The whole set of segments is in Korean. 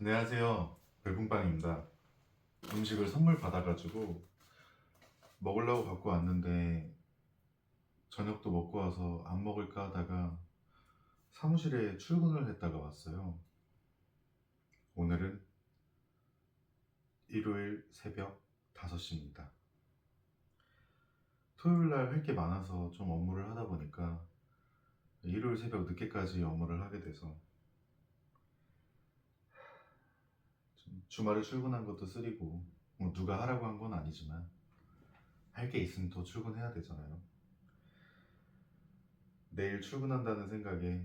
안녕하세요. 별풍빵입니다. 음식을 선물 받아가지고 먹으려고 갖고 왔는데 저녁도 먹고 와서 안 먹을까 하다가 사무실에 출근을 했다가 왔어요. 오늘은 일요일 새벽 5시입니다. 토요일 날 할 게 많아서 좀 업무를 하다 보니까 일요일 새벽 늦게까지 업무를 하게 돼서 좀 주말에 출근한 것도 쓰리고 뭐 누가 하라고 한 건 아니지만 할 게 있으면 더 출근해야 되잖아요. 내일 출근한다는 생각에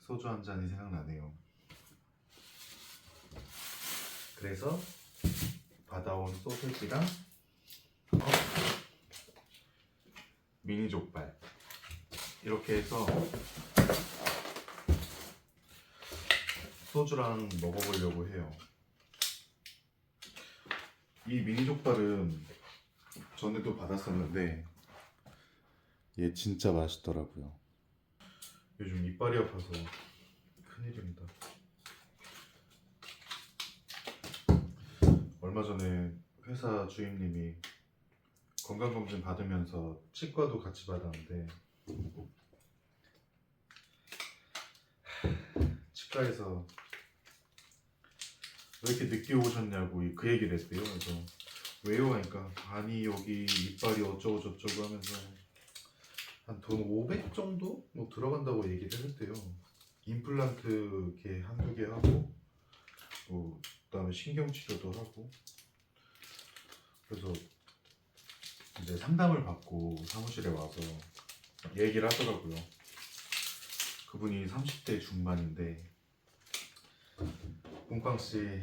소주 한 잔이 생각나네요. 그래서 받아온 소세지랑 어, 미니 족발 이렇게 해서 소주랑 먹어보려고 해요. 이 미니 족발은 전에도 받았었는데 얘 진짜 맛있더라고요. 요즘 이빨이 아파서 큰일입니다. 얼마 전에 회사 주임님이 건강검진 받으면서 치과도 같이 받았는데 치과에서 왜 이렇게 늦게 오셨냐고 그 얘기를 했대요. 그래서 왜요? 하니까 아니 여기 이빨이 어쩌고 저쩌고 하면서 한 돈 500 정도 뭐 들어간다고 얘기를 했대요. 임플란트 이렇게 한두 개 하고 뭐 그다음에 신경 치료도 하고 그래서 이제 상담을 받고 사무실에 와서 얘기를 하더라고요. 그분이 30대 중반인데 뽕빵 씨,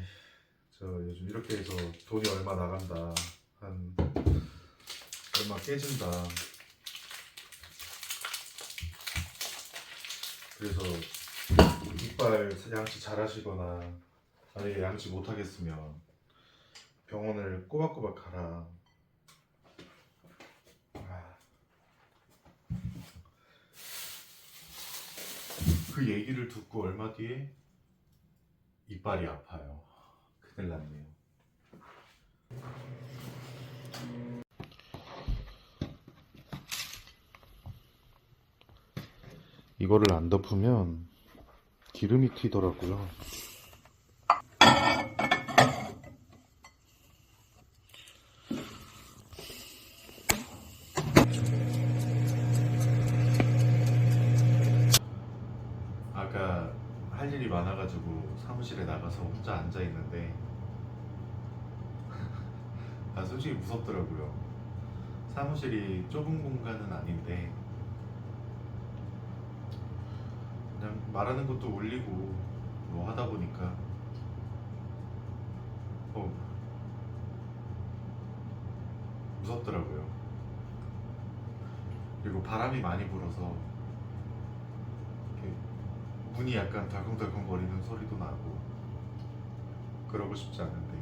저 요즘 이렇게 해서 돈이 얼마 나간다, 한 얼마 깨진다. 그래서 이빨 양치 잘하시거나 만약에 양치 못하겠으면 병원을 꼬박꼬박 가라. 아. 그 얘기를 듣고 얼마 뒤에 이빨이 아파요. 큰일 났네요. 이거를 안 덮으면 기름이 튀더라고요. 아까 할 일이 많아가지고 사무실에 나가서 혼자 앉아 있는데 아 솔직히 무섭더라고요. 사무실이 좁은 공간은 아닌데 그냥 말하는 것도 올리고 뭐 하다 보니까 어 무섭더라고요. 그리고 바람이 많이 불어서 문이 약간 덜컹덜컹 거리는 소리도 나고 그러고 싶지 않은데.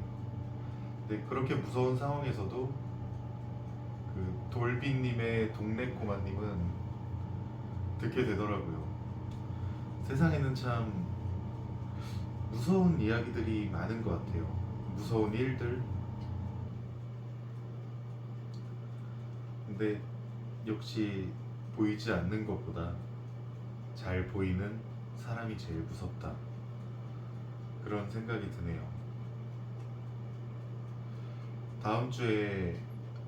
근데 그렇게 무서운 상황에서도 그 돌비님의 동네 꼬마님은 듣게 되더라고요. 세상에는 참 무서운 이야기들이 많은 것 같아요. 무서운 일들. 근데 역시 보이지 않는 것보다 잘 보이는 사람이 제일 무섭다. 그런 생각이 드네요. 다음 주에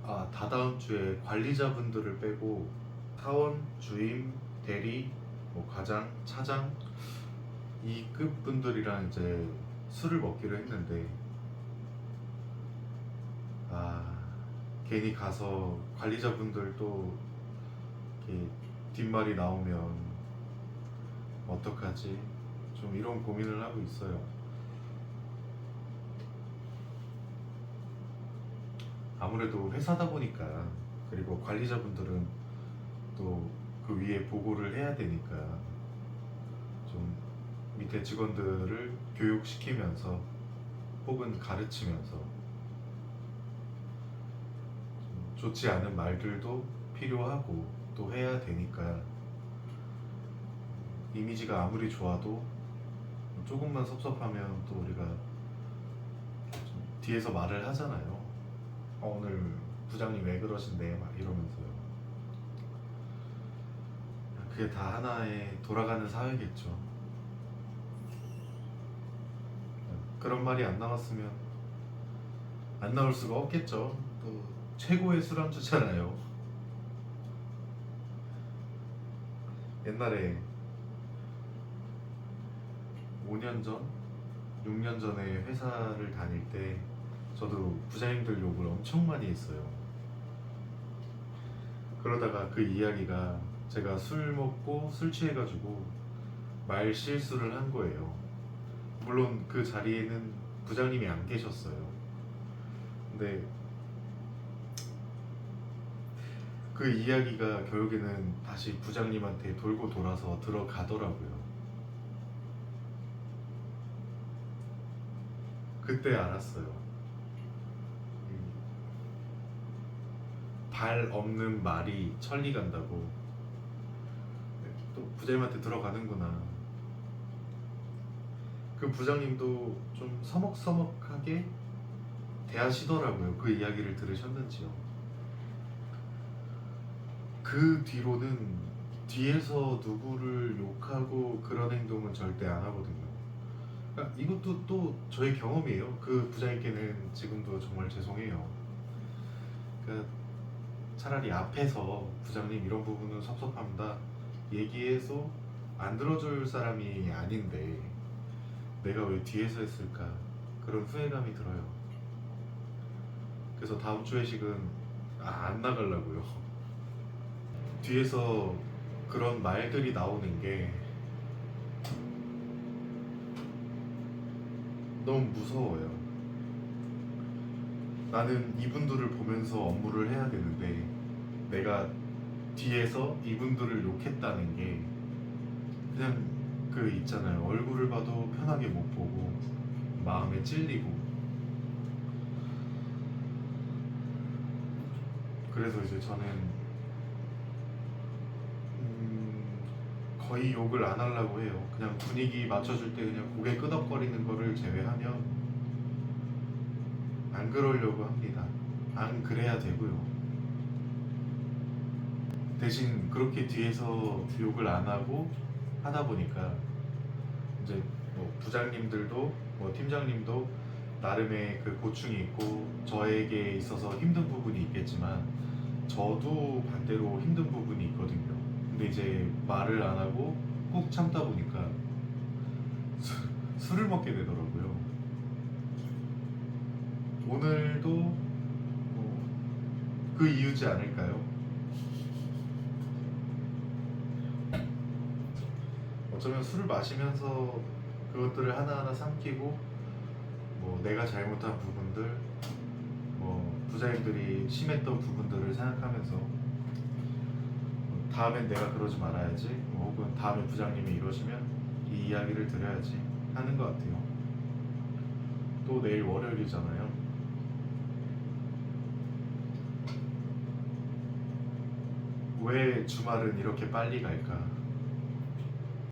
아 다다음 주에 관리자분들을 빼고 사원, 주임, 대리, 뭐 과장, 차장 이 급 분들이랑 이제 술을 먹기로 했는데 아 괜히 가서 관리자분들 또 이렇게 뒷말이 나오면 어떡하지? 좀 이런 고민을 하고 있어요. 아무래도 회사다 보니까 그리고 관리자분들은 또 그 위에 보고를 해야 되니까 좀 밑에 직원들을 교육시키면서 혹은 가르치면서 좀 좋지 않은 말들도 필요하고 또 해야 되니까 이미지가 아무리 좋아도 조금만 섭섭하면 또 우리가 좀 뒤에서 말을 하잖아요. 어, 오늘 부장님 왜 그러신데 막 이러면서요. 그게 다 하나의 돌아가는 사회겠죠. 그런 말이 안 나왔으면 안 나올 수가 없겠죠. 또 최고의 술안주잖아요. 옛날에 5년 전, 6년 전에 회사를 다닐 때 저도 부장님들 욕을 엄청 많이 했어요. 그러다가 그 이야기가 제가 술 먹고 술 취해가지고 말 실수를 한 거예요. 물론 그 자리에는 부장님이 안 계셨어요. 근데 그 이야기가 결국에는 다시 부장님한테 돌고 돌아서 들어가더라고요. 그때 알았어요. 발 없는 말이 천리 간다고. 네, 또 부장님한테 들어가는구나. 그 부장님도 좀 서먹서먹하게 대하시더라고요. 그 이야기를 들으셨는지요. 그 뒤로는 뒤에서 누구를 욕하고 그런 행동은 절대 안 하거든요. 그러니까 이것도 또 저의 경험이에요. 그 부장님께는 지금도 정말 죄송해요. 그러니까 차라리 앞에서 부장님 이런 부분은 섭섭합니다. 얘기해서 안 들어줄 사람이 아닌데 내가 왜 뒤에서 했을까 그런 후회감이 들어요. 그래서 다음 주 회식은 아, 안 나가려고요. 뒤에서 그런 말들이 나오는 게 너무 무서워요. 나는 이분들을 보면서 업무를 해야 되는데 내가 뒤에서 이분들을 욕했다는 게 그냥 그 있잖아요. 얼굴을 봐도 편하게 못 보고 마음에 찔리고 그래서 이제 저는 음, 거의 욕을 안 하려고 해요. 그냥 분위기 맞춰줄 때 그냥 고개 끄덕거리는 거를 제외하면 안 그러려고 합니다. 안 그래야 되고요. 대신 그렇게 뒤에서 욕을 안 하고 하다 보니까 이제 뭐 부장님들도 뭐 팀장님도 나름의 그 고충이 있고 저에게 있어서 힘든 부분이 있겠지만 저도 반대로 힘든 부분이 있거든요. 근데 이제 말을 안 하고 꾹 참다 보니까 수- 술을 먹게 되더라고요. 오늘도 뭐 그 이유지 않을까요? 어쩌면 술을 마시면서 그것들을 하나하나 삼키고 뭐 내가 잘못한 부분들 뭐 부자님들이 심했던 부분들을 생각하면서 다음엔 내가 그러지 말아야지. 뭐 혹은 다음에 부장님이 이러시면 이 이야기를 드려야지 하는 것 같아요. 또 내일 월요일이잖아요. 왜 주말은 이렇게 빨리 갈까